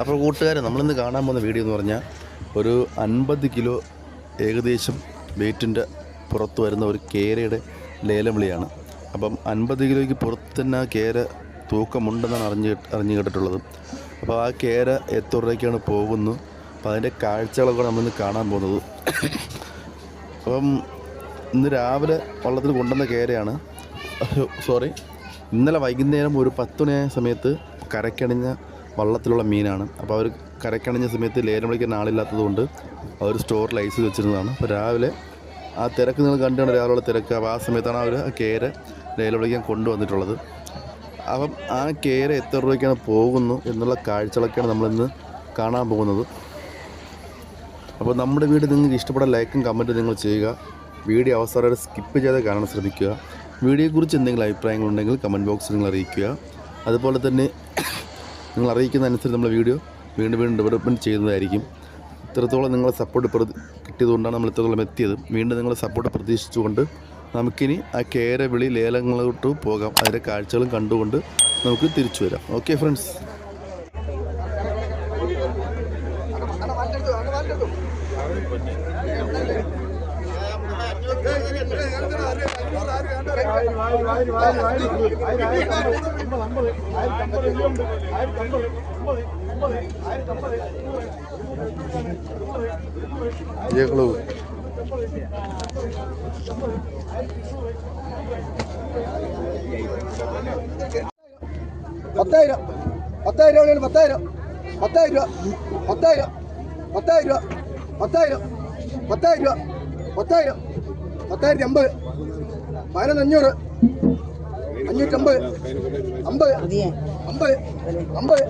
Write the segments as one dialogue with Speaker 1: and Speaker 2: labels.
Speaker 1: അപ്പോൾ കൂട്ടുകാരെ നമ്മളിന്ന് കാണാൻ പോകുന്ന വീഡിയോ എന്ന് പറഞ്ഞാൽ ഒരു അൻപത് കിലോ ഏകദേശം വെയിറ്റിന്റെ പുറത്ത് വരുന്ന ഒരു കേരയുടെ ലേലം വിളിയാണ് അപ്പം അൻപത് കിലോയ്ക്ക് പുറത്ത് തന്നെ കേര തൂക്കമുണ്ടെന്നാണ് അറിഞ്ഞ് അറിഞ്ഞു കേട്ടിട്ടുള്ളത്. അപ്പോൾ ആ കേര എത്ര രൂപയ്ക്കാണ് പോകുന്നു അപ്പോൾ അതിന്റെ കാഴ്ചകളൊക്കെ നമ്മളിന്ന് കാണാൻ പോകുന്നത്. അപ്പം ഇന്ന് രാവിലെ വള്ളത്തിൽ കൊണ്ടുവന്ന കേരയാണ്. സോറി ഇന്നലെ വൈകുന്നേരം ഒരു പത്ത് മണിയായ സമയത്ത് കരക്കണിഞ്ഞ വള്ളത്തിലുള്ള മീനാണ്. അപ്പോൾ അവർ കരക്കണിഞ്ഞ സമയത്ത് ലേലം വിളിക്കാൻ ആളില്ലാത്തത് കൊണ്ട് അവർ സ്റ്റോറിൽ ഐസ് വെച്ചിരുന്നതാണ്. അപ്പോൾ രാവിലെ ആ തിരക്ക് നിങ്ങൾ കണ്ടാണ് രാവിലെ തിരക്ക്. അപ്പോൾ ആ സമയത്താണ് അവർ ആ കേര ലേലം വിളിക്കാൻ കൊണ്ടുവന്നിട്ടുള്ളത്. അപ്പം ആ കേര എത്ര രൂപയ്ക്കാണ് പോകുന്നു എന്നുള്ള കാഴ്ചകളൊക്കെയാണ് നമ്മളിന്ന് കാണാൻ പോകുന്നത്. അപ്പോൾ നമ്മുടെ വീഡിയോ നിങ്ങൾക്ക് ഇഷ്ടപ്പെട്ട ലൈക്കും കമന്റും നിങ്ങൾ ചെയ്യുക. വീഡിയോ അവസാനം സ്കിപ്പ് ചെയ്ത് കാണാൻ ശ്രമിക്കുക. വീഡിയോയെക്കുറിച്ച് എന്തെങ്കിലും അഭിപ്രായങ്ങളുണ്ടെങ്കിൽ കമന്റ് ബോക്സിൽ നിങ്ങൾ അറിയിക്കുക. അതുപോലെ തന്നെ നിങ്ങൾ അറിയിക്കുന്ന അനുസരിച്ച് നമ്മൾ വീഡിയോ വീണ്ടും വീണ്ടും ഡെവലപ്മെന്റ് ചെയ്യുന്നതായിരിക്കും. ഇത്രത്തോളം നിങ്ങളെ സപ്പോർട്ട് പ്രതി കിട്ടിയതുകൊണ്ടാണ് നമ്മൾ ഇത്രത്തോളം എത്തിയത്. വീണ്ടും നിങ്ങളെ സപ്പോർട്ട് പ്രതീക്ഷിച്ചുകൊണ്ട് നമുക്കിനി ആ കേര വിളി ലേലങ്ങളോട്ട് പോകാം. അതിന്റെ കാഴ്ചകളും കണ്ടുകൊണ്ട് നമുക്ക് തിരിച്ചു വരാം. ഓക്കെ ഫ്രണ്ട്സ് ജയക്കളൂ
Speaker 2: പത്തായിരം. പത്തായിരം രൂപയാണ് പത്തായിരം. പത്തായിരം. രൂപ പത്തായിരം. പത്തായിരം. രൂപ പത്തായിരം. പത്തായിരം. രൂപ പത്തായിരം. പത്തായിരത്തി അമ്പത്. പതിനൊന്ന് അഞ്ഞൂറ് അഞ്ഞൂറ്റമ്പത് അമ്പത് അമ്പത് അമ്പത്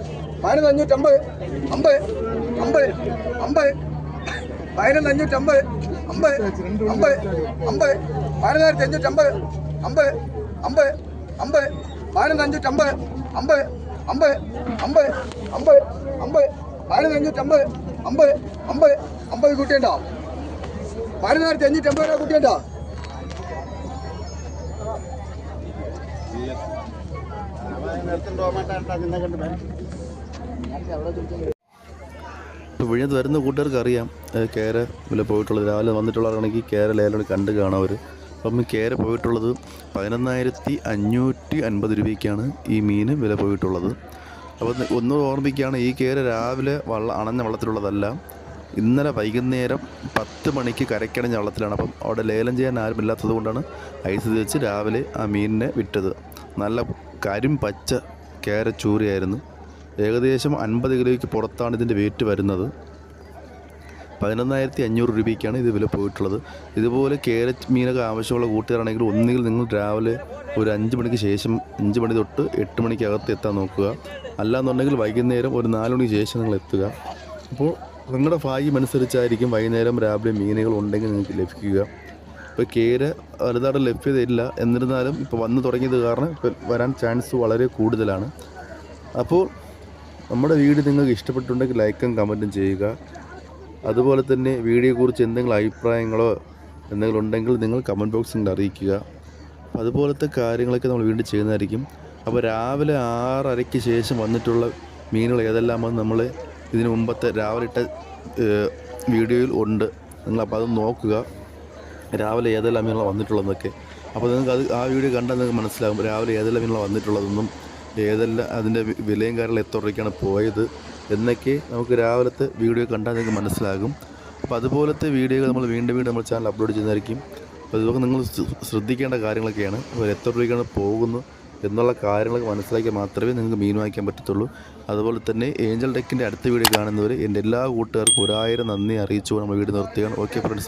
Speaker 2: പതിനൊന്ന് അഞ്ഞൂറ്റമ്പത് അമ്പത് അമ്പത് അമ്പത് പതിനൊന്ന് അഞ്ഞൂറ്റമ്പത് അമ്പത് അമ്പത് അമ്പത് പതിനൊന്നായിരത്തി അഞ്ഞൂറ്റമ്പത് അമ്പത് അമ്പത് അമ്പത് പതിനൊന്ന് അഞ്ഞൂറ്റമ്പത് അമ്പത് അമ്പത് അമ്പത് അമ്പത് അമ്പത് പതിനൊന്ന് അഞ്ഞൂറ്റമ്പത് അമ്പത് അമ്പത് അമ്പത് കൂട്ടിയുണ്ടോ പതിനൊന്നായിരത്തി അഞ്ഞൂറ്റമ്പത് രൂപ കൂട്ടിയുണ്ടോ
Speaker 1: വിഴിഞ്ഞത്ത് വരുന്ന കൂട്ടുകാർക്ക് അറിയാം കേര വില പോയിട്ടുള്ളത്. രാവിലെ വന്നിട്ടുള്ളവരാണെങ്കിൽ കേര ലേലം കണ്ട് കാണാം അവർ അപ്പം കേര പോയിട്ടുള്ളത് പതിനൊന്നായിരത്തി അഞ്ഞൂറ്റി അൻപത് രൂപയ്ക്കാണ് ഈ മീൻ വില പോയിട്ടുള്ളത്. അപ്പോൾ ഒന്ന് ഓർമ്മിക്കുകയാണ് ഈ കേര രാവിലെ വള്ള അണഞ്ഞ വള്ളത്തിലുള്ളതല്ല. ഇന്നലെ വൈകുന്നേരം പത്ത് മണിക്ക് കരയ്ക്കണഞ്ഞ വള്ളത്തിലാണ്. അപ്പം അവിടെ ലേലം ചെയ്യാൻ ആരുമില്ലാത്തത് കൊണ്ടാണ് ഐസ് തിരിച്ച് രാവിലെ ആ മീനിനെ വിറ്റത് നല്ല കരിം പച്ച കേരചൂറിയായിരുന്നു ഏകദേശം അൻപത് കിലോയ്ക്ക് പുറത്താണ് ഇതിന്റെ വെയിറ്റ് വരുന്നത്. പതിനൊന്നായിരത്തി അഞ്ഞൂറ് രൂപയ്ക്കാണ് ഇത് വില പോയിട്ടുള്ളത്. ഇതുപോലെ കേരറ്റ് മീനൊക്കെ ആവശ്യമുള്ള കൂട്ടുകാരാണെങ്കിൽ ഒന്നുകിൽ നിങ്ങൾ രാവിലെ ഒരു അഞ്ച് മണിക്ക് ശേഷം അഞ്ച് മണി തൊട്ട് എട്ട് മണിക്കകത്ത് എത്താൻ നോക്കുക. അല്ലാന്നുണ്ടെങ്കിൽ വൈകുന്നേരം ഒരു നാല് മണിക്ക് ശേഷം നിങ്ങൾ എത്തുക. അപ്പോൾ നിങ്ങളുടെ ഭാഗ്യം അനുസരിച്ചായിരിക്കും വൈകുന്നേരം രാവിലെ മീനുകൾ ഉണ്ടെങ്കിൽ നിങ്ങൾക്ക് ലഭിക്കുക. ഇപ്പോൾ കേര വലുതായിട്ട് ലഭ്യതയില്ല എന്നിരുന്നാലും ഇപ്പോൾ വന്നു തുടങ്ങിയത് കാരണം ഇപ്പോൾ വരാൻ ചാൻസ് വളരെ കൂടുതലാണ്. അപ്പോൾ നമ്മുടെ വീഡിയോ നിങ്ങൾക്ക് ഇഷ്ടപ്പെട്ടുണ്ടെങ്കിൽ ലൈക്കും കമന്റും ചെയ്യുക. അതുപോലെ തന്നെ വീഡിയോയെക്കുറിച്ച് എന്തെങ്കിലും അഭിപ്രായങ്ങളോ എന്തെങ്കിലും ഉണ്ടെങ്കിൽ നിങ്ങൾ കമന്റ് ബോക്സിൽ അറിയിക്കുക. അപ്പോൾ അതുപോലത്തെ കാര്യങ്ങളൊക്കെ നമ്മൾ വീണ്ടും ചെയ്യുന്നതായിരിക്കും. അപ്പോൾ രാവിലെ ആറരയ്ക്ക് ശേഷം വന്നിട്ടുള്ള മീനുകൾ ഏതെല്ലാമെന്ന് നമ്മൾ ഇതിനു മുമ്പത്തെ രാവിലെ ഇട്ട വീഡിയോയിൽ ഉണ്ട്. നിങ്ങളപ്പോൾ അത് നോക്കുക. രാവിലെ ഏതെല്ലാം മീനുകളാണ് വന്നിട്ടുള്ളതെന്നൊക്കെ. അപ്പോൾ നിങ്ങൾക്ക് അത് ആ വീഡിയോ കണ്ടാൽ നിങ്ങൾക്ക് മനസ്സിലാകും രാവിലെ ഏതെല്ലാം മീനുകളാണ് വന്നിട്ടുള്ളതെന്നും ഏതെല്ലാം അതിന്റെ വിലയും കാര്യങ്ങളും എത്ര രൂപയ്ക്കാണ് പോയത് എന്നൊക്കെ നമുക്ക് രാവിലത്തെ വീഡിയോ കണ്ടാൽ നിങ്ങൾക്ക് മനസ്സിലാകും. അപ്പോൾ അതുപോലത്തെ വീഡിയോകൾ നമ്മൾ വീണ്ടും വീണ്ടും നമ്മൾ ചാനൽ അപ്ലോഡ് ചെയ്യുന്നതായിരിക്കും. അപ്പോൾ ഇതൊക്കെ നിങ്ങൾ ശ്രദ്ധിക്കേണ്ട കാര്യങ്ങളൊക്കെയാണ്. അപ്പോൾ എത്ര രൂപയ്ക്കാണ് പോകുന്നു എന്നുള്ള കാര്യങ്ങളൊക്കെ മനസ്സിലാക്കിയാൽ മാത്രമേ നിങ്ങൾക്ക് മീൻ വാങ്ങിക്കാൻ പറ്റത്തുള്ളൂ. അതുപോലെ തന്നെ ഏഞ്ചൽ ഡെക്കിന്റെ അടുത്ത വീഡിയോ കാണുന്നവർ എന്റെ എല്ലാ കൂട്ടുകാർക്കും ഒരായിരം നന്ദി അറിയിച്ചു നമ്മൾ വീട് നിർത്തുകയാണ്. Okay friends